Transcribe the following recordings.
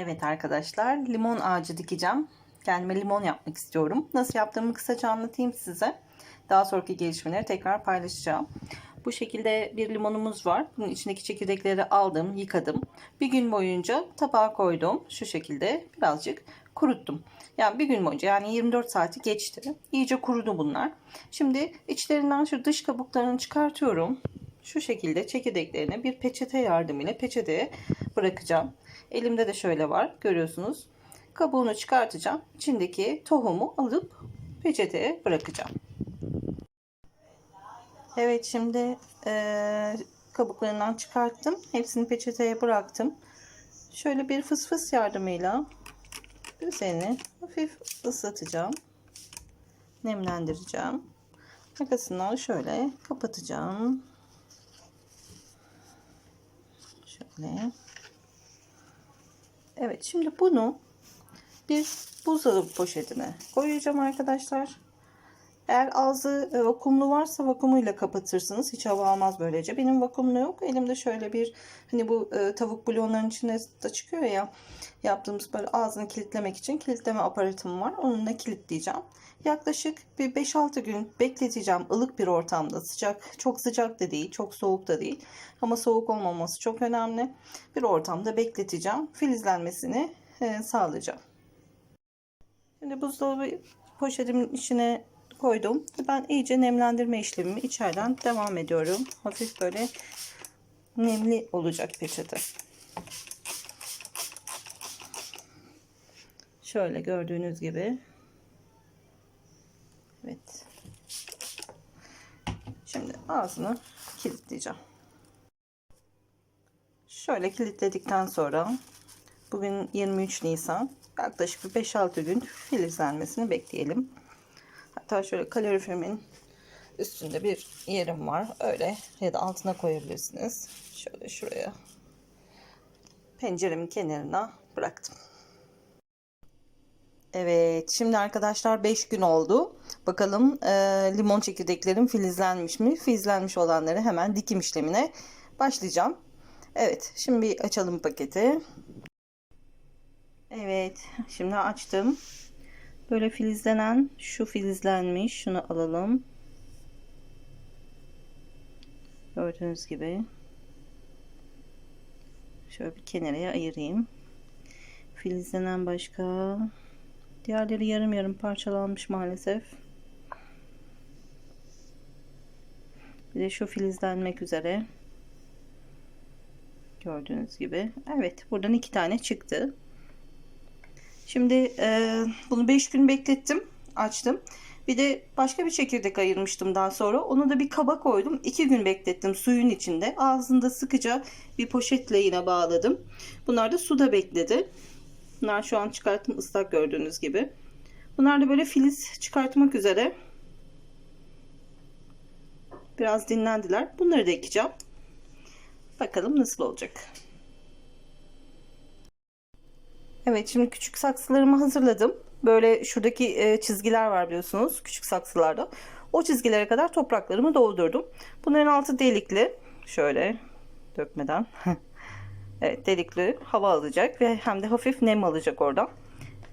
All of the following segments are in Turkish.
Evet arkadaşlar limon ağacı dikeceğim. Kendime limon yapmak istiyorum. Nasıl yaptığımı kısaca anlatayım size. Daha sonraki gelişmeleri tekrar paylaşacağım. Bu şekilde bir limonumuz var. Bunun içindeki çekirdekleri aldım, yıkadım. Bir gün boyunca tabağa koydum. Şu şekilde birazcık kuruttum. Yani bir gün boyunca yani 24 saati geçti. İyice kurudu bunlar. Şimdi içlerinden şu dış kabuklarını çıkartıyorum. Şu şekilde çekirdeklerini bir peçete yardımıyla peçeteye bırakacağım. Elimde de şöyle var görüyorsunuz. Kabuğunu çıkartacağım. İçindeki tohumu alıp peçeteye bırakacağım. Evet şimdi eee, kabuklarından çıkarttım. Hepsini peçeteye bıraktım. Şöyle bir fıs fıs yardımıyla üzerini hafif ıslatacağım. Nemlendireceğim. Arkasından şöyle kapatacağım. Şöyle. Evet şimdi bunu bir buzdolabı poşetine koyacağım arkadaşlar. Eğer ağzı e, vakumlu varsa vakumuyla kapatırsınız. Hiç hava almaz böylece. Benim vakumlu yok. Elimde şöyle bir hani bu e, tavuk bulyonların içinde de çıkıyor ya yaptığımız böyle ağzını kilitlemek için kilitleme aparatım var. Onunla kilitleyeceğim. Yaklaşık bir 5-6 gün bekleteceğim ılık bir ortamda. Sıcak, çok sıcak da değil, çok soğuk da değil. Ama soğuk olmaması çok önemli. Bir ortamda bekleteceğim. Filizlenmesini e, sağlayacağım. Şimdi buzdolabı poşetimin içine koydum. Ben iyice nemlendirme işlemimi içeriden devam ediyorum. Hafif böyle nemli olacak peçete. Şöyle gördüğünüz gibi. Evet. Şimdi ağzını kilitleyeceğim. Şöyle kilitledikten sonra bugün 23 Nisan yaklaşık bir 5-6 gün filizlenmesini bekleyelim. Hatta şöyle kaloriferimin üstünde bir yerim var. Öyle ya da altına koyabilirsiniz. Şöyle şuraya penceremin kenarına bıraktım. Evet şimdi arkadaşlar 5 gün oldu. Bakalım e, limon çekirdeklerim filizlenmiş mi? Filizlenmiş olanları hemen dikim işlemine başlayacağım. Evet şimdi açalım paketi. Evet şimdi açtım. Böyle filizlenen şu filizlenmiş. Şunu alalım. Gördüğünüz gibi. Şöyle bir kenara ayırayım. Filizlenen başka. Diğerleri yarım yarım parçalanmış maalesef. Bir de şu filizlenmek üzere. Gördüğünüz gibi. Evet buradan iki tane çıktı. Şimdi e, bunu 5 gün beklettim. Açtım. Bir de başka bir çekirdek ayırmıştım daha sonra. Onu da bir kaba koydum. 2 gün beklettim suyun içinde. Ağzında sıkıca bir poşetle yine bağladım. Bunlar da suda bekledi. Bunlar şu an çıkarttım ıslak gördüğünüz gibi. Bunlar da böyle filiz çıkartmak üzere. Biraz dinlendiler. Bunları da ekeceğim. Bakalım nasıl olacak. Evet şimdi küçük saksılarımı hazırladım. Böyle şuradaki e, çizgiler var biliyorsunuz küçük saksılarda. O çizgilere kadar topraklarımı doldurdum. Bunların altı delikli. Şöyle dökmeden. evet delikli hava alacak ve hem de hafif nem alacak oradan.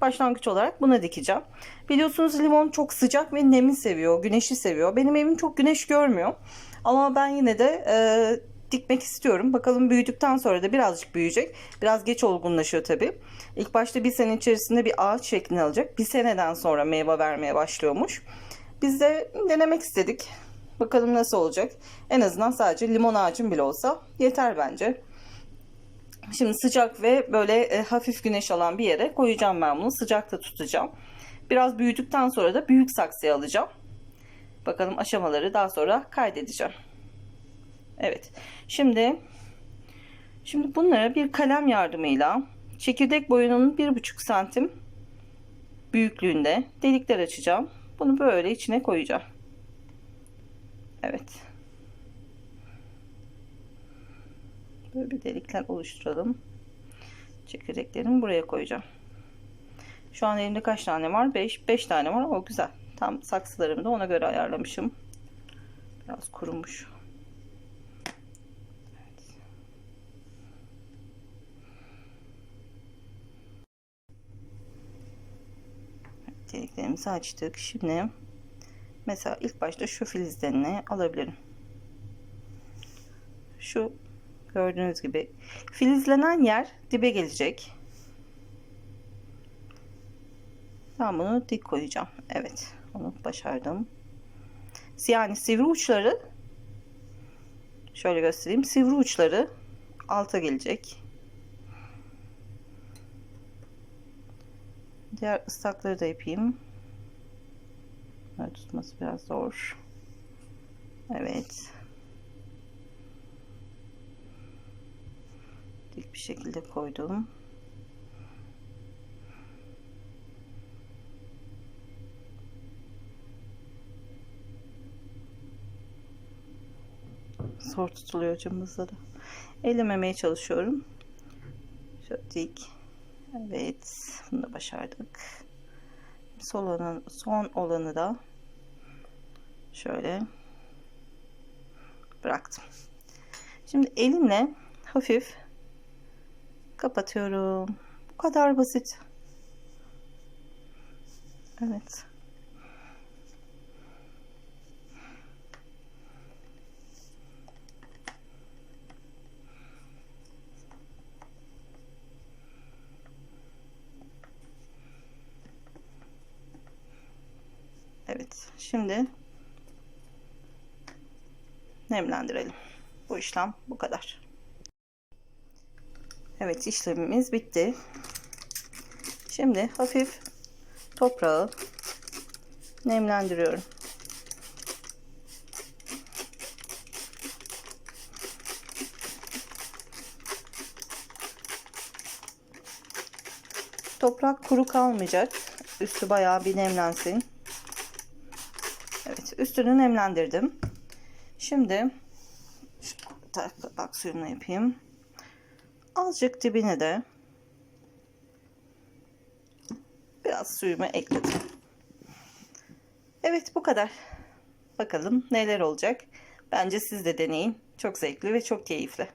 Başlangıç olarak buna dikeceğim. Biliyorsunuz limon çok sıcak ve nemi seviyor, güneşi seviyor. Benim evim çok güneş görmüyor. Ama ben yine de e, dikmek istiyorum. Bakalım büyüdükten sonra da birazcık büyüyecek. Biraz geç olgunlaşıyor tabii. İlk başta bir sene içerisinde bir ağaç şeklini alacak. Bir seneden sonra meyve vermeye başlıyormuş. Biz de denemek istedik. Bakalım nasıl olacak. En azından sadece limon ağacım bile olsa yeter bence. Şimdi sıcak ve böyle e, hafif güneş alan bir yere koyacağım ben bunu. Sıcakta tutacağım. Biraz büyüdükten sonra da büyük saksıya alacağım. Bakalım aşamaları daha sonra kaydedeceğim. Evet. Şimdi şimdi bunları bir kalem yardımıyla çekirdek boyunun bir buçuk santim büyüklüğünde delikler açacağım. Bunu böyle içine koyacağım. Evet. Böyle bir delikler oluşturalım. Çekirdeklerimi buraya koyacağım. Şu an elimde kaç tane var? 5. 5 tane var. O güzel. Tam saksılarımı da ona göre ayarlamışım. Biraz kurumuş. Deliklerimizi açtık. Şimdi mesela ilk başta şu filizlerini alabilirim. Şu gördüğünüz gibi filizlenen yer dibe gelecek. Ben bunu dik koyacağım. Evet, onu başardım. Yani sivri uçları şöyle göstereyim. Sivri uçları alta gelecek. Diğer ıslakları da yapayım. Bunları tutması biraz zor. Evet. Dik bir şekilde koydum. Zor tutuluyor cımbızları. Ellememeye çalışıyorum. Şöyle dik. Evet. Bunu da başardık. Son olanı, son olanı da şöyle bıraktım. Şimdi elimle hafif kapatıyorum. Bu kadar basit. Evet. Evet. Şimdi nemlendirelim. Bu işlem bu kadar. Evet işlemimiz bitti. Şimdi hafif toprağı nemlendiriyorum. Toprak kuru kalmayacak. Üstü bayağı bir nemlensin. Evet üstünü nemlendirdim. Şimdi bak suyunu yapayım. Azıcık dibine de biraz suyumu ekledim. Evet bu kadar. Bakalım neler olacak. Bence siz de deneyin. Çok zevkli ve çok keyifli.